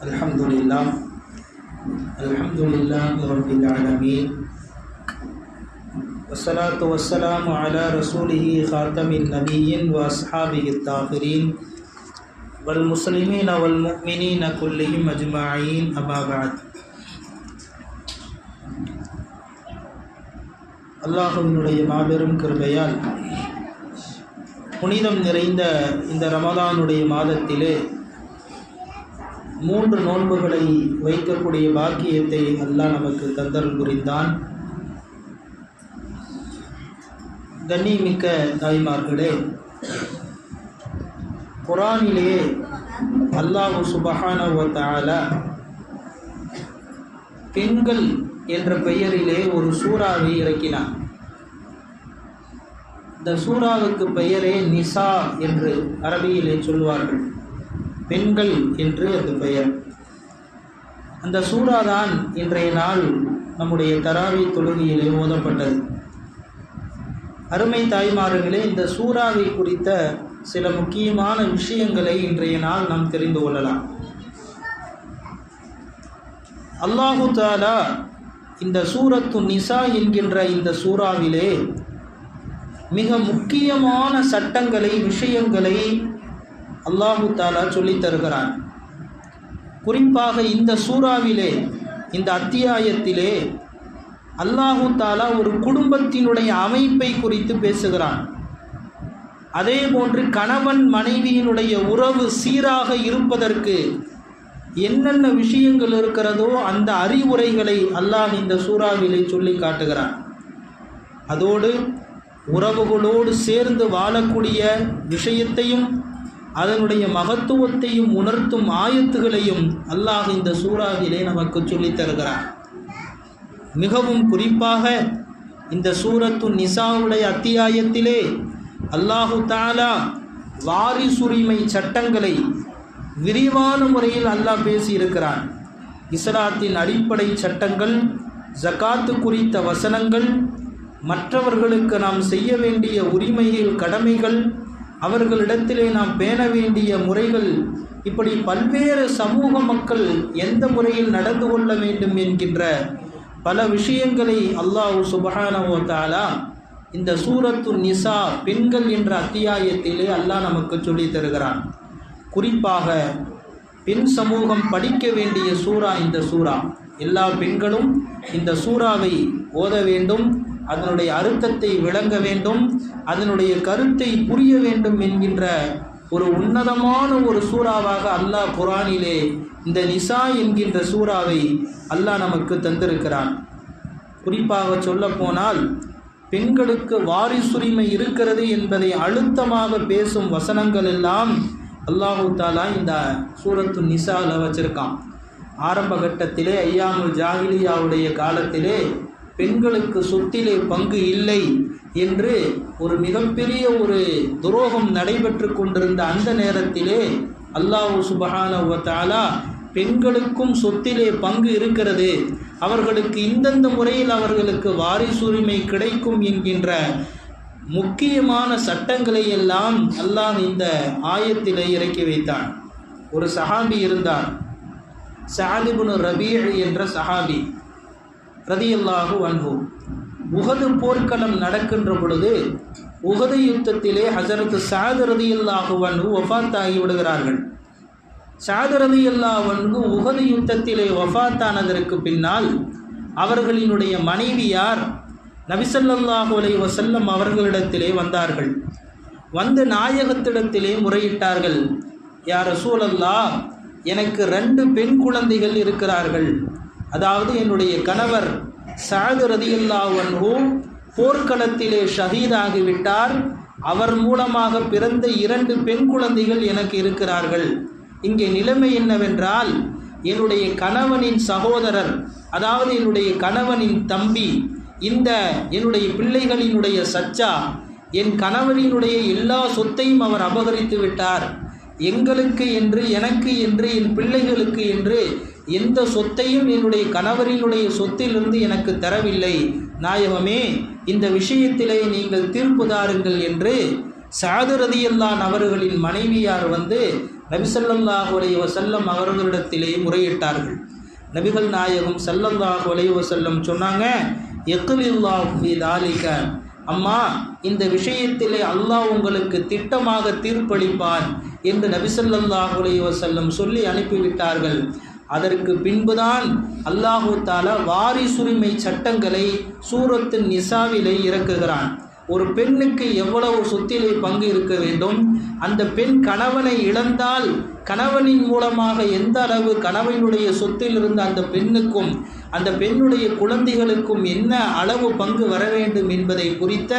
الحمد لله الحمد لله رب العالمين والصلاة والسلام على رسوله خاتم النبيين وأصحابه الطاهرين والمسلمين والمؤمنين كلهم أجمعين أما بعد அல்லாஹுவினுடைய மாபெரும் கிருபையால் புனிதம் நிறைந்த இந்த ரமதானுடைய மாதத்திலே மூன்று நோன்புகளை வைக்கக்கூடிய பாக்கியத்தை அல்லாஹ் நமக்கு தந்தல் புரிந்தான். கண்ணிமிக்க தாய்மார்களே குரானிலே அல்லாஹு சுபஹானவத்தால பெண்கள் என்ற பெயரிலே ஒரு சூறாவை இறக்கினார் இந்த சூறாவுக்கு பெயரே நிசா என்று அரபியிலே சொல்வார்கள். பெண்கள் என்று அது பெயர். அந்த சூறாதான் இன்றைய நாள் நம்முடைய தராவி தொழுகையிலே ஓதப்பட்டது அருமை தாய்மார்களே இந்த சூறாவை குறித்த சில முக்கியமான விஷயங்களை இன்றைய நாள் நாம் தெரிந்து கொள்ளலாம். அல்லாஹு தாலா இந்த சூரத்து நிசா என்கின்ற இந்த சூறாவிலே மிக முக்கியமான சட்டங்களை விஷயங்களை அல்லாஹு தாலா சொல்லித் தருகிறான். குறிப்பாக இந்த சூறாவிலே இந்த அத்தியாயத்திலே அல்லாஹு தாலா ஒரு குடும்பத்தினுடைய அமைப்பை குறித்து பேசுகிறான். அதே போன்று கணவன் மனைவியினுடைய உறவு சீராக இருப்பதற்கு என்னென்ன விஷயங்கள் இருக்கிறதோ அந்த அறிவுரைகளை அல்லாஹ் இந்த சூறாவிலே சொல்லி காட்டுகிறான். அதோடு உறவுகளோடு சேர்ந்து வாழக்கூடிய விஷயத்தையும் அதனுடைய மகத்துவத்தையும் உணர்த்தும் ஆயத்துகளையும் அல்லாஹ் இந்த சூறாவிலே நமக்கு சொல்லித் தருகிறான். மிகவும் குறிப்பாக இந்த சூரத்து நிசாவுடைய அத்தியாயத்திலே அல்லாஹு தாலா வாரிசுரிமை சட்டங்களை விரிவான முறையில் அல்லாஹ் பேசியிருக்கிறான். இஸ்லாத்தின் அடிப்படை சட்டங்கள் ஜகாத்து குறித்த வசனங்கள் மற்றவர்களுக்கு நாம் செய்ய வேண்டிய உரிமைகள் கடமைகள் அவர்களிடத்திலே நாம் பேண வேண்டிய முறைகள் இப்படி பல்வேறு சமூக மக்கள் எந்த முறையில் நடந்து கொள்ள வேண்டும் என்கின்ற பல விஷயங்களை அல்லாஹ் சுபஹானவோ தாலா இந்த சூரத்து நிசா பெண்கள் என்ற அத்தியாயத்திலே அல்லாஹ் நமக்கு சொல்லித் தருகிறான். குறிப்பாக பெண் சமூகம் படிக்க வேண்டிய சூறா இந்த சூறா. எல்லா பெண்களும் இந்த சூறாவை ஓத வேண்டும் அதனுடைய அர்த்தத்தை விளங்க வேண்டும் அதனுடைய கருத்தை புரிய வேண்டும் என்கின்ற ஒரு உன்னதமான ஒரு சூறாவாக அல்லாஹ் குரானிலே இந்த நிசா என்கின்ற சூறாவை அல்லாஹ் நமக்கு தந்திருக்கிறான். குறிப்பாக சொல்லப்போனால் பெண்களுக்கு வாரிசுரிமை இருக்கிறது என்பதை அழுத்தமாக பேசும் வசனங்கள் எல்லாம் அல்லாஹு தாலா இந்த சூரத்து நிசாவில் வச்சுருக்கான். ஆரம்ப கட்டத்திலே ஐயாமுல் ஜாகிலியாவுடைய காலத்திலே பெண்களுக்கு சொத்திலே பங்கு இல்லை என்று ஒரு மிகப்பெரிய ஒரு துரோகம் நடைபெற்று கொண்டிருந்த அந்த நேரத்திலே அல்லாஹு சுபஹான தாலா பெண்களுக்கும் சொத்திலே பங்கு இருக்கிறது. அவர்களுக்கு இந்தந்த முறையில் அவர்களுக்கு வாரிசுரிமை கிடைக்கும் என்கின்ற முக்கியமான சட்டங்களை எல்லாம் அல்லாஹ் இந்த ஆயத்திலே இறக்கி வைத்தான். ஒரு சஹாபி இருந்தார் சாலிபுனு ரபீ என்ற சஹாபி. ரதியல்லாஹு அன்பு உகது போர்க்களம் நடக்கின்ற பொழுது உகது யுத்தத்திலே ஹசரத் சாது ரதியல்லாஹு அன்பு ஒஃபாத்தாகி விடுகிறார்கள். சாது ரதியல்லாஹு உகது யுத்தத்திலே ஒஃபாத்தானதற்கு பின்னால் அவர்களினுடைய மனைவியார் நபிசல்லாஹு அலை வசல்லம் அவர்களிடத்திலே வந்தார்கள். வந்து நாயகத்திடத்திலே முறையிட்டார்கள். யார் ரசூலல்லா எனக்கு ரெண்டு பெண் குழந்தைகள் இருக்கிறார்கள். அதாவது என்னுடைய கணவர் சாது ரதியுல்லாவன்ஹூ போர்க்களத்திலே ஷஹீதாகிவிட்டார். அவர் மூலமாக பிறந்த இரண்டு பெண் குழந்தைகள் எனக்கு இருக்கிறார்கள். இங்கே நிலைமை என்னவென்றால் என்னுடைய கணவனின் சகோதரர் அதாவது என்னுடைய கணவனின் தம்பி இந்த என்னுடைய பிள்ளைகளினுடைய சச்சா என் கணவனினுடைய எல்லா சொத்தையும் அவர் அபகரித்து விட்டார் எங்களுக்கு என்று எனக்கு என்று என் பிள்ளைகளுக்கு என்று எந்த சொத்தையும் என்னுடைய கணவரினுடைய சொத்திலிருந்து எனக்கு தரவில்லை. நாயகமே இந்த விஷயத்திலே நீங்கள் தீர்ப்பு தாருங்கள் என்று சாதுரதியல்லான் அவர்களின் மனைவியார் வந்து நபிசல்லாஹு அலைஹி வஸல்லம் அவர்களிடத்திலே முறையிட்டார்கள். நபிகள் நாயகம் ஸல்லல்லாஹு உலைய வசல்லம் சொன்னாங்க எக்குலில்லாஹு தாலிக. அம்மா இந்த விஷயத்திலே அல்லாஹ் உங்களுக்கு திட்டமாக தீர்ப்பளிப்பான். என்று நபிசல்லாஹுலே வசல்லம் சொல்லி அனுப்பிவிட்டார்கள். அதற்கு பின்புதான் அல்லாஹு தாலா வாரிசுரிமை சட்டங்களை சூரத்தின் நிசாவிலே இறக்குகிறான். ஒரு பெண்ணுக்கு எவ்வளவு சொத்திலே பங்கு இருக்க வேண்டும்? அந்த பெண் கணவனை இழந்தால் கணவனின் மூலமாக எந்த அளவு கணவனுடைய சொத்தில் இருந்த அந்த பெண்ணுக்கும் அந்த பெண்ணுடைய குழந்தைகளுக்கும் என்ன அளவு பங்கு வர வேண்டும் என்பதை குறித்த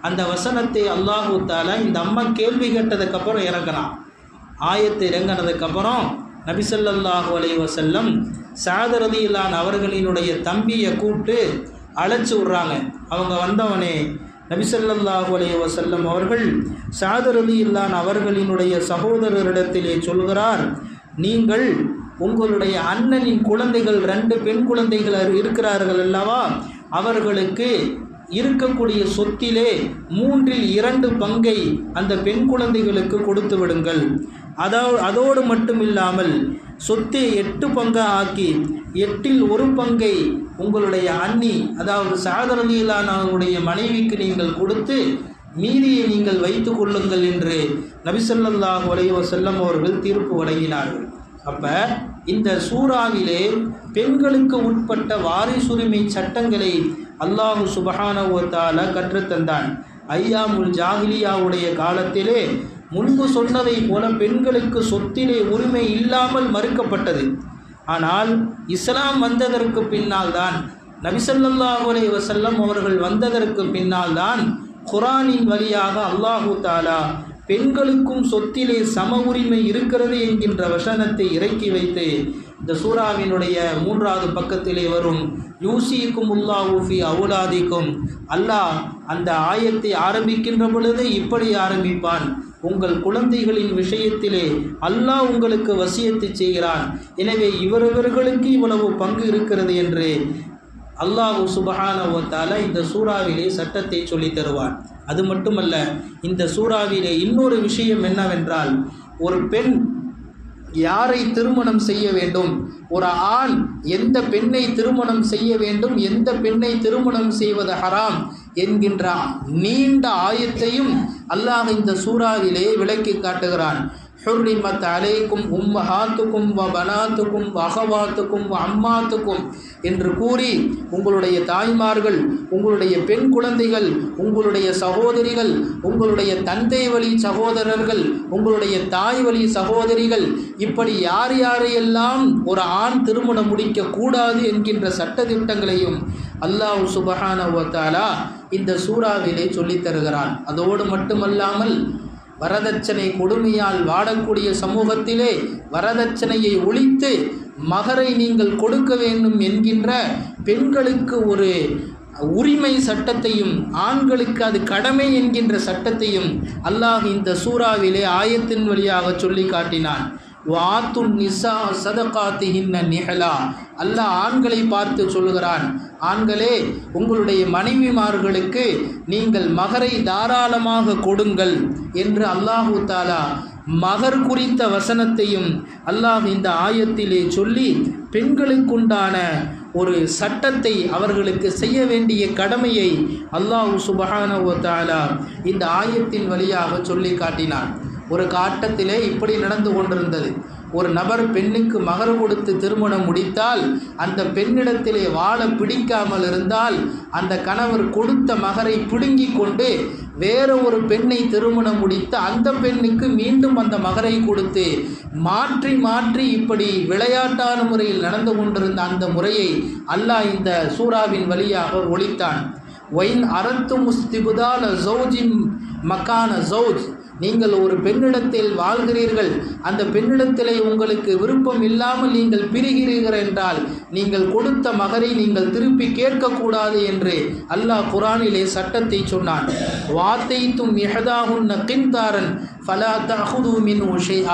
அந்த வசனத்தை அல்லாஹு தாலா இந்த அம்மா கேள்வி கேட்டதுக்கப்புறம் இறங்கினான் ஆயத்து இறங்கினதுக்கப்புறம் நபிசல்லாஹு அலைஹி வஸல்லம் சாதரதியிலான் அவர்களினுடைய தம்பியை கூப்பிட்டு அழைச்சி விட்றாங்க. அவங்க வந்தவனே நபிசல்லாஹு அலைஹி வஸல்லம் அவர்கள் சாதரதியில்லான் அவர்களினுடைய சகோதரரிடத்திலே சொல்கிறார் நீங்கள் உங்களுடைய அண்ணனின் குழந்தைகள் ரெண்டு பெண் குழந்தைகள் இருக்கிறார்கள் அல்லவா? அவர்களுக்கு இருக்கக்கூடிய சொத்திலே மூன்றில் இரண்டு பங்கை அந்த பெண் குழந்தைகளுக்கு கொடுத்து விடுங்கள். அதோ அதோடு மட்டும் இல்லாமல் சொத்தை எட்டு பங்காக ஆக்கி எட்டில் ஒரு பங்கை உங்களுடைய அண்ணி அதாவது சாதரதியிலானவருடைய மனைவிக்கு நீங்கள் கொடுத்து மீதியை நீங்கள் வைத்து கொள்ளுங்கள் என்று நபிசல்லாஹ் அலைஹி செல்லம் அவர்கள் தீர்ப்பு வழங்கினார்கள். அப்போ இந்த சூறாவிலே பெண்களுக்கு உட்பட்ட வாரிசுரிமை சட்டங்களை அல்லாஹு சுபஹானவத்தால கற்றுத்தந்தான். ஐயாமுல் ஜாகிலியாவுடைய காலத்திலே முன்பு சொன்னதைப் போல பெண்களுக்கு சொத்திலே உரிமை இல்லாமல் மறுக்கப்பட்டது. ஆனால் இஸ்லாம் வந்ததற்கு பின்னால் தான் நபிசல்லாஹு அலைஹி அவர்கள் வந்ததற்கு பின்னால் தான் குரானின் வழியாக அல்லாஹு தாலா பெண்களுக்கும் சொத்திலே சம உரிமை இருக்கிறது என்கின்ற வசனத்தை இறக்கி வைத்து இந்த சூறாவினுடைய மூன்றாவது பக்கத்திலே வரும் யூசிக்கும் உல்லாஹூஃபி அவுலாதிக்கும். அல்லாஹ் அந்த ஆயத்தை ஆரம்பிக்கின்ற பொழுது இப்படி ஆரம்பிப்பான். உங்கள் குழந்தைகளின் விஷயத்திலே அல்லாஹ் உங்களுக்கு வசியத்தை செய்கிறான். எனவே இவரவர்களுக்கு இவ்வளவு பங்கு இருக்கிறது என்று அல்லாஹு சுபஹானவத்தால இந்த சூறாவிலே சட்டத்தை சொல்லி தருவான். அது மட்டுமல்ல இந்த சூறாவிலே இன்னொரு விஷயம் என்னவென்றால் ஒரு பெண் யாரை திருமணம் செய்ய வேண்டும்? ஒரு ஆண் எந்த பெண்ணை திருமணம் செய்ய வேண்டும்? எந்த பெண்ணை திருமணம் செய்வது ஹராம்? என்கின்ற நீண்ட ஆயத்தையும் அல்லாஹ் இந்த சூறாவிலே விளக்கி காட்டுகிறான். ஹுர்ரிமத் அலைக்கும் உம்மஹாத்துக்கும் வ பனாத்துக்கும் வ வ அம்மாத்துக்கும் என்று கூறி உங்களுடைய தாய்மார்கள் உங்களுடைய பெண் குழந்தைகள் உங்களுடைய சகோதரிகள் உங்களுடைய தந்தை வழி சகோதரர்கள் உங்களுடைய தாய் வழி சகோதரிகள் இப்படி யார் யாரையெல்லாம் ஒரு ஆண் திருமணம் முடிக்கக்கூடாது என்கின்ற சட்டத்திட்டங்களையும் அல்லாஹ் சுபஹானவத்தாலா இந்த சூறாவிலே சொல்லித் தருகிறான். அதோடு மட்டுமல்லாமல் வரதட்சணை கொடுமையால் வாடக்கூடிய சமூகத்திலே வரதட்சணையை ஒழித்து மகரை நீங்கள் கொடுக்க வேண்டும் என்கின்ற பெண்களுக்கு ஒரு உரிமை சட்டத்தையும் ஆண்களுக்கு அது கடமை என்கின்ற சட்டத்தையும் அல்லாஹ் இந்த சூறாவிலே ஆயத்தின் வழியாக சொல்லி காட்டினான். வாத்துன் நிசா சதகாத்திகின்ன நிகழா அல்லாஹ் ஆண்களை பார்த்து சொல்கிறான் ஆண்களே உங்களுடைய மனைவிமார்களுக்கு நீங்கள் மகரை தாராளமாக கொடுங்கள் என்று அல்லாஹு தாலா மகர் குறித்த வசனத்தையும் அல்லாஹ் இந்த ஆயத்திலே சொல்லி பெண்களுக்குண்டான ஒரு சட்டத்தை அவர்களுக்கு செய்ய வேண்டிய கடமையை அல்லாஹு சுபஹானவ தாலா இந்த ஆயத்தின் வழியாக சொல்லி காட்டினான். ஒரு காட்டத்திலே இப்படி நடந்து கொண்டிருந்தது. ஒரு நபர் பெண்ணுக்கு மகர் கொடுத்து திருமணம் முடித்தால் அந்த பெண்ணிடத்திலே வாழ பிடிக்காமல் இருந்தால் அந்த கணவர் கொடுத்த மகரை பிடுங்கி கொண்டு வேற ஒரு பெண்ணை திருமணம் முடித்து அந்த பெண்ணுக்கு மீண்டும் அந்த மகரை கொடுத்து மாற்றி மாற்றி இப்படி விளையாட்டான முறையில் நடந்து கொண்டிருந்த அந்த முறையை அல்லாஹ் இந்த சூறாவின் வழியாக ஒழித்தான். ஒயின் அறத்து முஸ்திபுதால ஜௌஜின் மக்கான ஜௌஜ் நீங்கள் ஒரு பெண்ணிடத்தில் வாழ்கிறீர்கள். அந்த பெண்ணிடத்திலே உங்களுக்கு விருப்பம் இல்லாமல் நீங்கள் பிரிகிறீர்கள் என்றால் நீங்கள் கொடுத்த மகரை நீங்கள் திருப்பி கேட்கக்கூடாது என்று அல்லாஹ் குரானிலே சட்டத்தை சொன்னான். வாத்தைத்தும் எஹதாகுன் கின்தாரன் ஃபலா தகுதுமின் மின்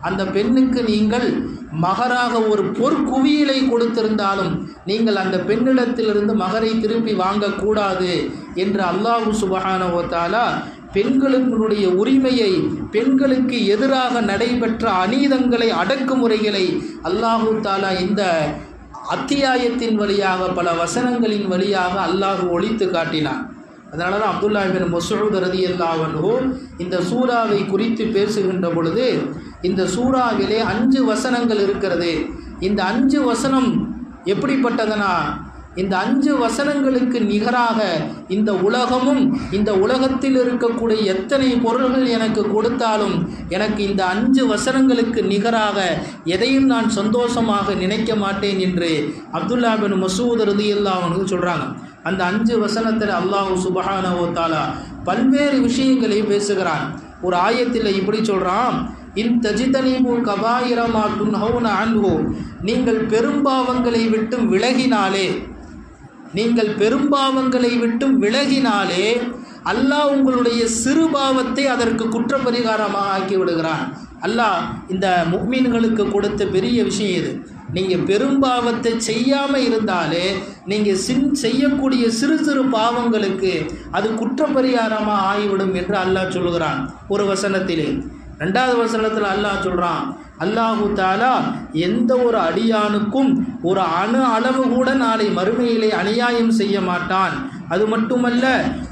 அந்த பெண்ணுக்கு நீங்கள் மகராக ஒரு பொற்குவியலை கொடுத்திருந்தாலும் நீங்கள் அந்த பெண்ணிடத்திலிருந்து மகரை திருப்பி வாங்கக்கூடாது என்று அல்லாஹு சுபஹானவத்தாலா பெண்களுடைய உரிமையை பெண்களுக்கு எதிராக நடைபெற்ற அநீதங்களை அடக்குமுறைகளை அல்லாஹு தாலா இந்த அத்தியாயத்தின் வழியாக பல வசனங்களின் வழியாக அல்லாஹு ஒழித்து காட்டினான். அதனால தான் அப்துல்லா பின் மசூத் ரதி அல்லாவன்ஹோ இந்த சூறாவை குறித்து பேசுகின்ற பொழுது இந்த சூறாவிலே அஞ்சு வசனங்கள் இருக்கிறது. இந்த அஞ்சு வசனம் எப்படிப்பட்டதுனா இந்த அஞ்சு வசனங்களுக்கு நிகராக இந்த உலகமும் இந்த உலகத்தில் இருக்கக்கூடிய எத்தனை பொருள்கள் எனக்கு கொடுத்தாலும் எனக்கு இந்த அஞ்சு வசனங்களுக்கு நிகராக எதையும் நான் சந்தோஷமாக நினைக்க மாட்டேன் என்று அப்துல்லா பின் மசூத் ரதியுல்லா அவனுக்கு சொல்கிறாங்க அந்த அஞ்சு வசனத்தில் அல்லாஹு சுபஹானவோ தாலா பல்வேறு விஷயங்களை பேசுகிறான். ஒரு ஆயத்தில் இப்படி சொல்கிறான் இன் தஜிதனிபு கபாயிரமா துன்ஹவுன அன்ஹு. நீங்கள் பெரும்பாவங்களை விட்டும் விலகினாலே நீங்கள் பெரும்பாவங்களை விட்டும் விலகினாலே அல்லாஹ் உங்களுடைய சிறு பாவத்தை அதற்கு குற்றப்பரிகாரமாக ஆக்கி விடுகிறான் அல்லாஹ் இந்த முக்மீன்களுக்கு கொடுத்த பெரிய விஷயம் இது. நீங்கள் பெரும்பாவத்தை செய்யாமல் இருந்தாலே நீங்கள் சின் செய்யக்கூடிய சிறு சிறு பாவங்களுக்கு அது குற்றப்பரிகாரமாக ஆகிவிடும் என்று அல்லாஹ் சொல்லுகிறான். ஒரு வசனத்திலே. ரெண்டாவது வசனத்தில் அல்லாஹ் சொல்கிறான் அல்லாஹு தாலா எந்த ஒரு அடியானுக்கும் ஒரு அணு அளவு கூட நாளை மறுமையிலே அநியாயம் செய்ய மாட்டான். அது மட்டுமல்ல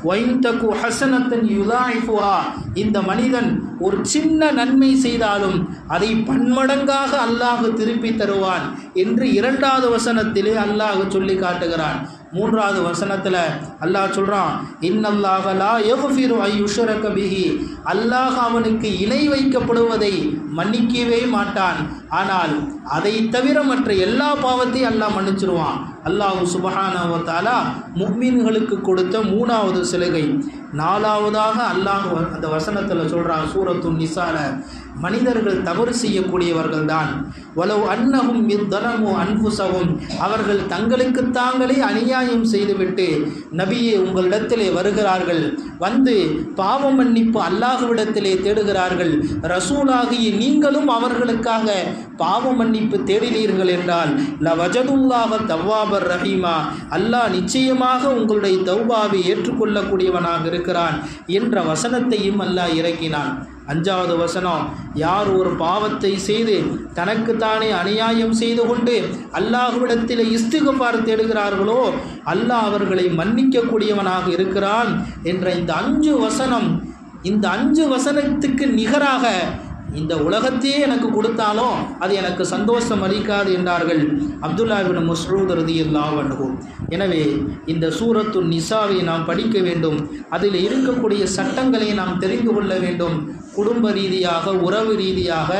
வைந்தகு ஹசனத்தன் யுதாயிஃபுஹா. இந்த மனிதன் ஒரு சின்ன நன்மை செய்தாலும் அதை பன்மடங்காக அல்லாஹ் திருப்பி தருவான் என்று இரண்டாவது வசனத்திலே அல்லாஹ் சொல்லி காட்டுகிறான். மூன்றாவது வசனத்தில் அல்லாஹ் சொல்கிறான் இன்னல்லாஹ எஃபிரு ஐயுஷர கபிஹி அல்லாஹ் அவனுக்கு இணை வைக்கப்படுவதை மன்னிக்கவே மாட்டான். ஆனால் அதை தவிர மற்ற எல்லா பாவத்தையும் அல்லாஹ் மன்னிச்சிருவான். அல்லாஹு சுபஹானவத்தாலா முக்மீன்களுக்கு கொடுத்த மூணாவது சிலுகை. நாலாவதாக அல்லாஹ் அந்த வசனத்தில் சொல்கிறான் சூரத்து நிசால மனிதர்கள் தவறு செய்யக்கூடியவர்கள் தான் வலவு அன்னகும் இத்தனமோ அன்புசவும் அவர்கள் தங்களுக்கு தாங்களே அநியாயம் செய்துவிட்டு நபியே உங்களிடத்திலே வருகிறார்கள். வந்து பாவ மன்னிப்பு அல்லாஹுவிடத்திலே தேடுகிறார்கள். ரசூலாகிய நீங்களும் அவர்களுக்காக பாவ மன்னிப்பு தேடினீர்கள் என்றால் ல வஜதுல்லாக தவ்வாபர் ரஹீமா. அல்லாஹ் நிச்சயமாக உங்களுடைய தௌபாவை ஏற்றுக்கொள்ளக்கூடியவனாக இருக்கிறான் என்ற வசனத்தையும் அல்லாஹ் இறக்கினான். அஞ்சாவது வசனம் யார் ஒரு பாவத்தை செய்து தனக்குத்தானே அநியாயம் செய்து கொண்டு அல்லாஹுவிடத்தில் இஸ்திகுபார் தேடுகிறார்களோ அல்லாஹ் அவர்களை மன்னிக்கக்கூடியவனாக இருக்கிறான் என்ற இந்த அஞ்சு வசனம் இந்த அஞ்சு வசனத்துக்கு நிகராக இந்த உலகத்தையே எனக்கு கொடுத்தாலும் அது எனக்கு சந்தோஷம் அளிக்காது என்றார்கள். அப்துல்லா பின் மஸ்ரூத் அணுகும் எனவே இந்த சூரத்து நிசாவை நாம் படிக்க வேண்டும். அதில் இருக்கக்கூடிய சட்டங்களை நாம் தெரிந்து கொள்ள வேண்டும். குடும்ப ரீதியாக உறவு ரீதியாக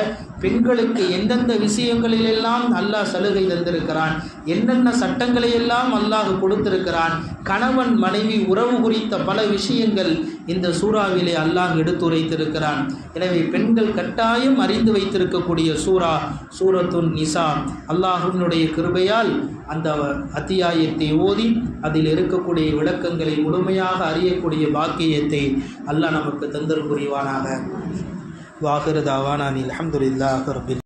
பெண்களுக்கு எந்தெந்த விஷயங்களிலெல்லாம் அல்லாஹ் சலுகை தந்திருக்கிறான் என்னென்ன சட்டங்களை எல்லாம் அல்லாஹ் கொடுத்திருக்கிறான் கணவன் மனைவி உறவு குறித்த பல விஷயங்கள் இந்த சூறாவிலே அல்லாஹ் எடுத்துரைத்திருக்கிறான். எனவே பெண்கள் கட்டாயம் அறிந்து வைத்திருக்கக்கூடிய சூரா சூரத்துன் நிசா. அல்லாஹினுடைய கிருபையால் அந்த அத்தியாயத்தை ஓதி அதில் இருக்கக்கூடிய விளக்கங்களை முழுமையாக அறியக்கூடிய பாக்கியத்தை அல்லாஹ் நமக்கு தந்தல் புரிவானாக வாஹிரு தாவானான் அலமதுல்லாஹ் ரபில்